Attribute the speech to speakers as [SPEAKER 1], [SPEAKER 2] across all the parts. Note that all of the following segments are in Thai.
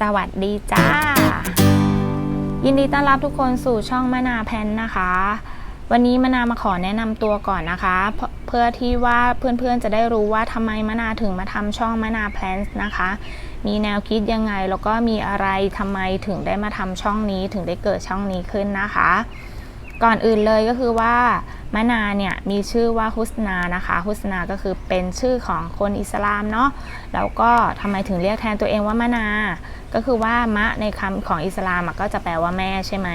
[SPEAKER 1] สวัสดีจ้า ยินดีต้อนรับทุกคนสู่ช่องมะนาแพนนะคะ วันนี้มะนามาขอแนะนำตัวก่อนนะคะ เพื่อที่ว่าเพื่อนๆจะได้รู้ว่าทำไมมะนาถึงมาทำช่องมะนาแพลนนะคะ มีแนวคิดยังไงแล้วก็มีอะไรทำไมถึงได้มาทำช่องนี้ถึงได้เกิดช่องนี้ขึ้นนะคะ ก่อนอื่นเลยก็คือว่ามะนาเนี่ยมีชื่อว่าฮุสนานะคะฮุสนาก็คือเป็นชื่อของคนอิสลามเนาะแล้วก็ทำไมถึงเรียกแทนตัวเองว่ามะนา ก็คือว่ามะในคำของอิสลามก็จะแปลว่าแม่ใช่ไหม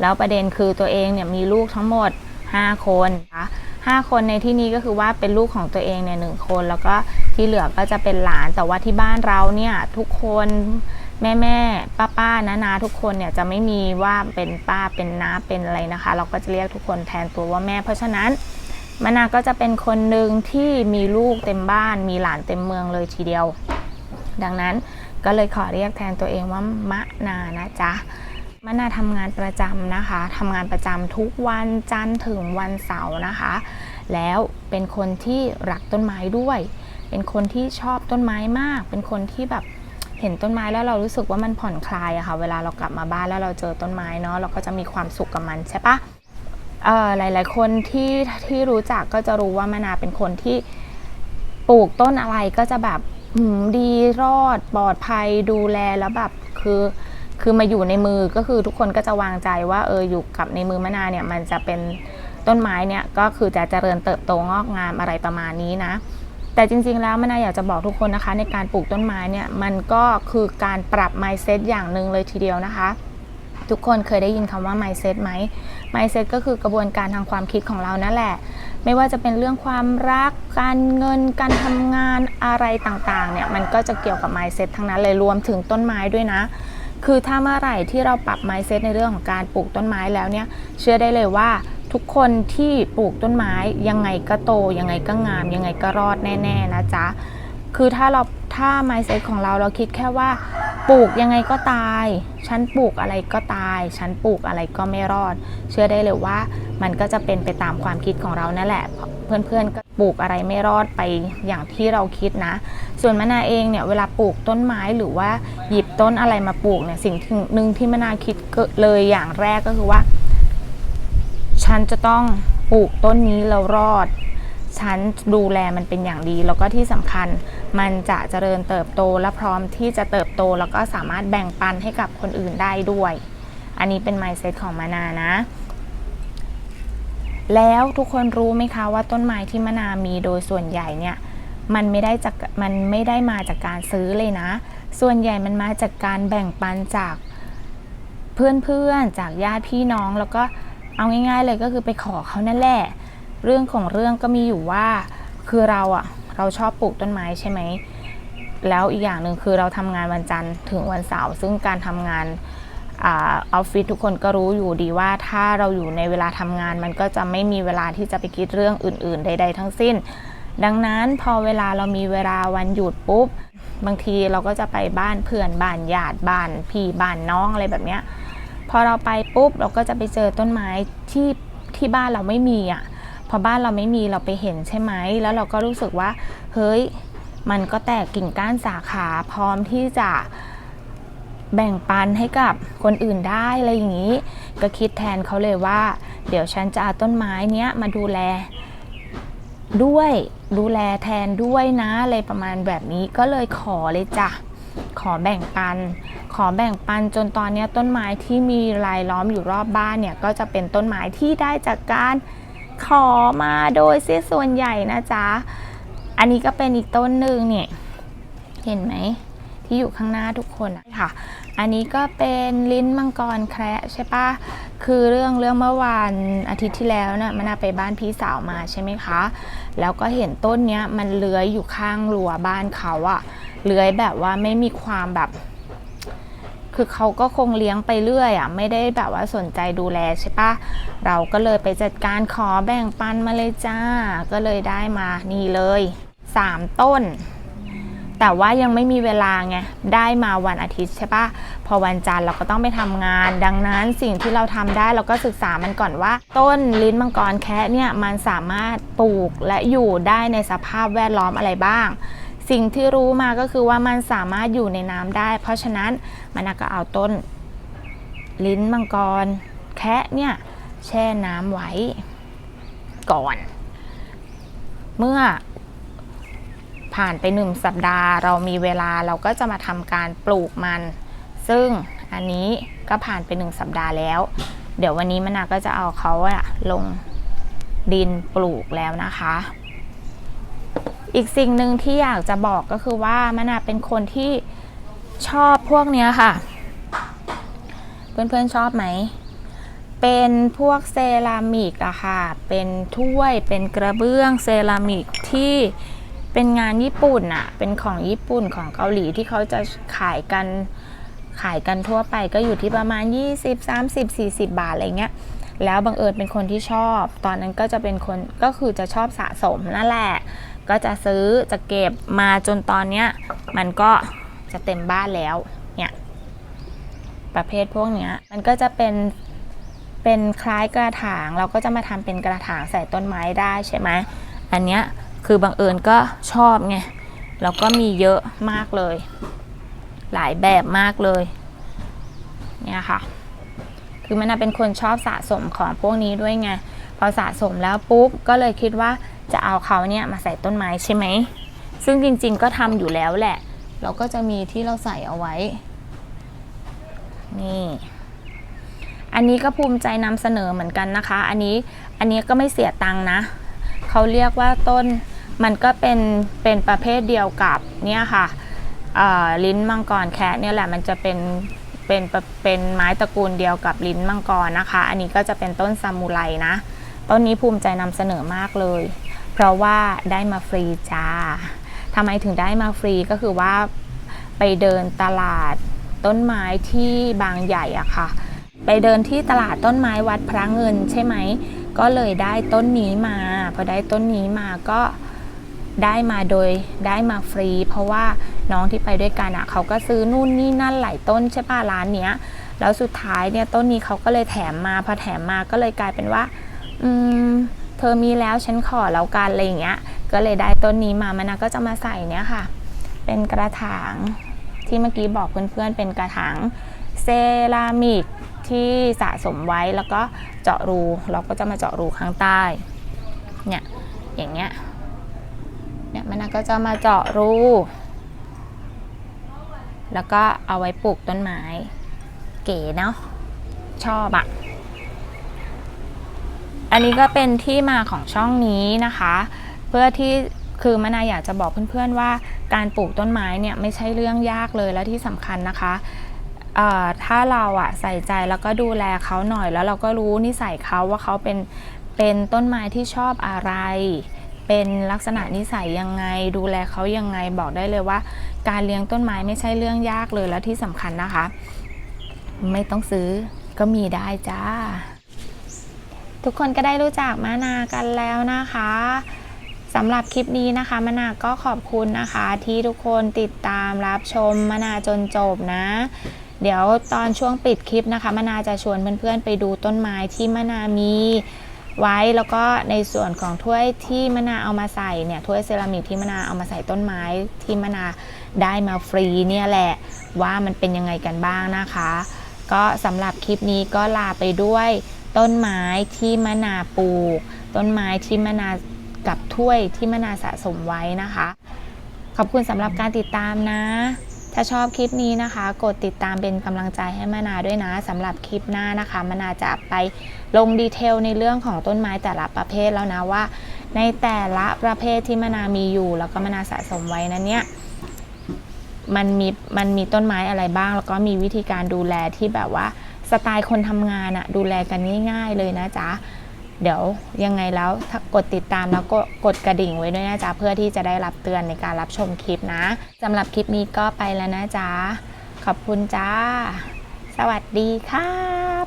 [SPEAKER 1] แล้วประเด็นคือตัวเองเนี่ยมีลูกทั้งหมด 5 คนนะคะห้าคนในที่นี้ก็คือว่าเป็นลูกของตัวเองเนี่ยหนึ่งคน แล้วก็ที่เหลือก็จะเป็นหลานแต่ว่าที่บ้านเราเนี่ยทุกคน แม่แม่ป้าป้านานาทุกคนเนี่ยจะไม่มีว่าเป็นป้าเป็นน้าเป็นอะไรนะคะ เราก็จะเรียกทุกคนแทนตัวว่าแม่ เพราะฉะนั้นมะนาก็จะเป็นคนหนึ่งที่มีลูกเต็มบ้าน มีหลานเต็มเมืองเลยทีเดียว ดังนั้นก็เลยขอเรียกแทนตัวเองว่ามะนานะจ๊ะมะนาทำงานประจำนะคะทำงานประจำทุกวันจันทร์ถึงวันเสาร์นะคะ แล้วเป็นคนที่รักต้นไม้ด้วย เป็นคนที่ชอบต้นไม้มาก เป็นคนที่แบบ เห็นต้นไม้แล้วเรารู้สึกว่ามันผ่อนคลายอะค่ะ เวลาเรากลับมาบ้านแล้วเราเจอต้นไม้เนาะเราก็จะมีความสุขกับมันใช่ปะเอ่อหลาย ๆ คนที่ที่รู้จักก็จะรู้ว่ามะนาเป็นคนที่ปลูกต้นอะไรก็จะแบบดีรอดปลอดภัยดูแลแล้วแบบคือคือมาอยู่ในมือก็คือทุกคนก็จะวางใจว่าเอออยู่กับในมือมะนาเนี่ยมันจะเป็นต้นไม้เนี่ยก็คือจะเจริญเติบโตงอกงามอะไรประมาณนี้นะ แต่จริงๆ แล้วมนาอยากจะบอกทุกคนนะคะ ในการปลูกต้นไม้เนี่ยมันก็คือการปรับ mindset อย่างหนึ่งเลยทีเดียวนะคะ ทุกคนเคยได้ยินคำว่า mindset ไหม mindset ก็คือกระบวนการทางความคิดของเรานั่นแหละ ไม่ว่าจะเป็นเรื่องความรัก การเงิน การทำงานอะไรต่างๆ เนี่ยมันก็จะเกี่ยวกับ mindset ทั้งนั้นเลยรวมถึงต้นไม้ด้วยนะ คือถ้าเมื่อไหร่ที่เราปรับ mindset ในเรื่องของการปลูกต้นไม้แล้วเนี่ยเชื่อได้เลยว่า ทุกคนที่ปลูกต้นไม้ยังไงก็โต ยังไงก็งาม ยังไงก็รอดแน่ๆนะจ๊ะ คือถ้าเราถ้า mindset ของเราเราคิดแค่ว่า ปลูกยังไงก็ตาย ฉันปลูกอะไรก็ตาย ฉันปลูกอะไรก็ไม่รอด เชื่อได้เลยว่ามันก็จะเป็นไปตามความคิดของเรานั่นแหละ เพื่อนๆก็ปลูกอะไรไม่รอดไปอย่างที่เราคิดนะ ส่วนมะนาเองเนี่ยเวลาปลูกต้นไม้หรือว่าหยิบต้นอะไรมาปลูกเนี่ยสิ่งหนึ่งที่มะนาคิดเลยอย่างแรกก็คือว่า ฉันจะต้องปลูกต้นนี้แล้วรอด ฉันดูแลมันเป็นอย่างดี แล้วก็ที่สำคัญมันจะเจริญเติบโตและพร้อมที่จะเติบโตแล้วก็สามารถแบ่งปันให้กับคนอื่นได้ด้วย อันนี้เป็น mindset ของมานานะ แล้วทุกคนรู้ไหมคะว่าต้นไม้ที่มะนามีโดยส่วนใหญ่เนี่ยมันไม่ได้จากมันไม่ได้มาจากการซื้อเลยนะ ส่วนใหญ่มันมาจากการแบ่งปันจากเพื่อนๆ จากญาติพี่น้องแล้วก็ เอาง่าย ๆ เลยก็คือไปขอเขานั่นแหละ เรื่องของเรื่องก็มีอยู่ว่าคือเราอะเราชอบปลูกต้นไม้ใช่ไหม แล้วอีกอย่างหนึ่งคือเราทำงานวันจันทร์ถึงวันเสาร์ซึ่งการทำงานออฟฟิศทุกคนก็รู้อยู่ดีว่าถ้าเราอยู่ในเวลาทำงาน มันก็จะไม่มีเวลาที่จะไปคิดเรื่องอื่น ๆ ใด ๆ ทั้งสิ้น ดังนั้นพอเวลาเรามีเวลาวันหยุดปุ๊บ บางทีเราก็จะไปบ้านเพื่อนบ้านญาติบ้านพี่บ้านน้องอะไรแบบเนี้ย พอเราไปปุ๊บเราก็จะไปเจอต้นไม้ที่ที่บ้านเราไม่มีอะพอบ้านเราไม่มีเราไปเห็นใช่ไหมแล้วเราก็รู้สึกว่า เฮ้ยมันก็แตกกิ่งก้านสาขาพร้อมที่จะแบ่งปันให้กับคนอื่นได้อะไรอย่างนี้ ก็คิดแทนเขาเลยว่า เดี๋ยวฉันจะเอาต้นไม้เนี้ยมาดูแลด้วยดูแลแทนด้วยนะอะไรประมาณแบบนี้ก็เลยขอเลยจ้ะ ขอแบ่งปัน ขอแบ่งปันจนตอนนี้ต้นไม้ที่มีรายล้อมอยู่รอบบ้านเนี่ยก็จะเป็นต้นไม้ที่ได้จากการขอมาโดยเสียส่วนใหญ่นะจ๊ะ อันนี้ก็เป็นอีกต้นหนึ่งเนี่ย เห็นไหมที่อยู่ข้างหน้าทุกคนค่ะ อันนี้ก็เป็นลิ้นมังกรแคระใช่ปะคือเรื่องเรื่องเมื่อวานอาทิตย์ที่แล้วนะ่ะมันาไปบ้านพี่สาวมาใช่ไหมคะ แล้วก็เห็นต้นเนี้ยมันเลื้อยอยู่ข้างรั้วบ้านเขาอะ เลื้อยแบบว่าไม่มีความแบบ คือเขาก็คงเลี้ยงไปเรื่อยอะไม่ได้แบบว่าสนใจดูแลใช่ปะเราก็เลยไปจัดการขอแบ่งปันมาเลยจ้า ก็เลยได้มานี่เลยสามต้นแต่ว่ายังไม่มีเวลาไง ได้มาวันอาทิตย์ใช่ปะพอวันจันทร์เราก็ต้องไปทำงาน ดังนั้นสิ่งที่เราทำได้เราก็ศึกษามันก่อนว่า ต้นลิ้นมังกรแคะเนี่ยมันสามารถปลูกและอยู่ได้ในสภาพแวดล้อมอะไรบ้าง สิ่งที่รู้มาก็คือว่ามันสามารถอยู่ในน้ำได้ เพราะฉะนั้นมันก็เอาต้น ลิ้นมังกร แคะเนี่ยแช่น้ำไว้ก่อน เมื่อผ่านไปหนึ่งสัปดาห์ เรามีเวลาเราก็จะมาทำการปลูกมัน ซึ่งอันนี้ก็ผ่านไปหนึ่งสัปดาห์แล้ว เดี๋ยววันนี้มนาก็จะเอาเขาอะลงดินปลูกแล้วนะคะ อีกสิ่งหนึ่งที่อยากจะบอกก็คือว่ามะนาวเป็นคนที่ชอบพวกเนี้ยค่ะ เพื่อนๆชอบไหม เป็นพวกเซรามิกอะค่ะ เป็นถ้วย เป็นกระเบื้องเซรามิกที่เป็นงานญี่ปุ่นอะเป็นของญี่ปุ่นของเกาหลีที่เขาจะขายกันขายกันทั่วไปก็อยู่ที่ประมาณ 20 30 40 บาทอะไรเงี้ย แล้วบังเอิญเป็นคนที่ชอบ ตอนนั้นก็จะเป็นคนก็คือจะชอบสะสมนั่นแหละ ก็จะซื้อจะเก็บมาจนตอนเนี้ยมันก็จะเต็มบ้านแล้วเนี่ยประเภทพวกเนี้ยมันก็จะเป็นเป็นคล้ายกระถาง เราก็จะมาทำเป็นกระถางใส่ต้นไม้ได้ใช่ไหมอันเนี้ยคือบังเอิญก็ชอบไงแล้วก็มีเยอะมากเลย หลายแบบมากเลยเนี่ยค่ะ คือมันนะเป็นคนชอบสะสมของพวกนี้ด้วยไงพอสะสมแล้วปุ๊บก็เลยคิดว่า จะเอาเขาเนี่ยมาใส่ต้นไม้ใช่ไหม ซึ่งจริงๆก็ทำอยู่แล้วแหละ เราก็จะมีที่เราใส่เอาไว้ นี่ อันนี้ก็ภูมิใจนำเสนอเหมือนกันนะคะ อันนี้อันนี้ก็ไม่เสียตังค์นะ เขาเรียกว่าต้นมันก็เป็นเป็นประเภทเดียวกับเนี่ยค่ะอ่อลิ้นมังกรแคะเนี่ยแหละมันจะเป็นเป็นเป็นไม้ตระกูลเดียวกับลิ้นมังกรนะคะ อันนี้ก็จะเป็นต้นซามูไรนะ ต้นนี้ภูมิใจนำเสนอมากเลย เพราะว่าได้มาฟรีจ้าทำไมถึงได้มาฟรีก็คือว่าไปเดินตลาดต้นไม้ที่บางใหญ่อะค่ะ ไปเดินที่ตลาดต้นไม้วัดพระเงินใช่ไหม ก็เลยได้ต้นนี้มา พอได้ต้นนี้มาก็ได้มาโดยได้มาฟรี เพราะว่าน้องที่ไปด้วยกันอะเขาก็ซื้อนู่นนี่นั่นหลายต้นใช่ป่ะร้านเนี้ย แล้วสุดท้ายเนี่ยต้นนี้เขาก็เลยแถมมา พอแถมมาก็เลยกลายเป็นว่า อืม ธอมีแล้วฉันขอแล้วกันอะไรอย่างเงี้ย ก็เลยได้ต้นนี้มามันนะก็จะมาใส่เนี่ยค่ะ เป็นกระถางที่เมื่อกี้บอกเพื่อนๆ เป็นกระถางเซรามิกที่สะสมไว้แล้วก็เจาะรูเราก็จะมาเจาะรูข้างใต้ เนี่ยอย่างเงี้ยเนี่ยมันะก็จะมาเจาะรู แล้วก็เอาไว้ปลูกต้นไม้ เก๋เนาะชอบอะ อันนี้ก็เป็นที่มาของช่องนี้นะคะ เพื่อที่คือมนาอยากจะบอกเพื่อนๆว่าการปลูกต้นไม้เนี่ยไม่ใช่เรื่องยากเลยและที่สำคัญนะคะถ้าเราอะใส่ใจแล้วก็ดูแลเขาหน่อย แล้วเราก็รู้นิสัยเขาว่าเขาเป็นเป็นต้นไม้ที่ชอบอะไร เป็นลักษณะนิสัยยังไง ดูแลเขายังไงบอกได้เลยว่า การเลี้ยงต้นไม้ไม่ใช่เรื่องยากเลยและที่สำคัญนะคะ ไม่ต้องซื้อก็มีได้จ้า ทุกคนก็ได้รู้จักมะนากันแล้วนะคะสำหรับคลิปนี้นะคะมะนาก็ขอบคุณนะคะ ที่ทุกคนติดตามรับชมมะนาจนจบนะ เดี๋ยวตอนช่วงปิดคลิปนะคะมะนาจะชวนเพื่อนๆไปดูต้นไม้ที่มะนามีไว้แล้วก็ในส่วนของถ้วยที่มะนาเอามาใส่เนี่ยถ้วยเซรามิกที่มะนาเอามาใส่ต้นไม้ที่มะนาได้มาฟรีเนี่ยแหละว่ามันเป็นยังไงกันบ้างนะคะ ก็สำหรับคลิปนี้ก็ลาไปด้วย ต้นไม้ที่มะนาปลูก ต้นไม้ที่มะนากับถ้วยที่มะนาสะสมไว้นะคะ ขอบคุณสำหรับการติดตามนะ ถ้าชอบคลิปนี้นะคะ กดติดตามเป็นกำลังใจให้มะนาด้วยนะสำหรับคลิปหน้านะคะมะนาจะไปลงดีเทลในเรื่องของต้นไม้แต่ละประเภทแล้วนะว่า ในแต่ละประเภทที่มะนามีอยู่ แล้วก็มะนาสะสมไว้นั้นเนี่ยมันมีมันมีต้นไม้อะไรบ้าง แล้วก็มีวิธีการดูแลที่แบบว่า สไตล์คนทำงานอะดูแลกันง่าย ๆ เลยนะจ๊ะ เดี๋ยวยังไงแล้วกดติดตามแล้วก็กดกระดิ่งไว้ด้วยนะจ๊ะ เพื่อที่จะได้รับเตือนในการรับชมคลิปนะสำหรับคลิปนี้ก็ไปแล้วนะจ๊ะ ขอบคุณจ้า สวัสดีค่ะ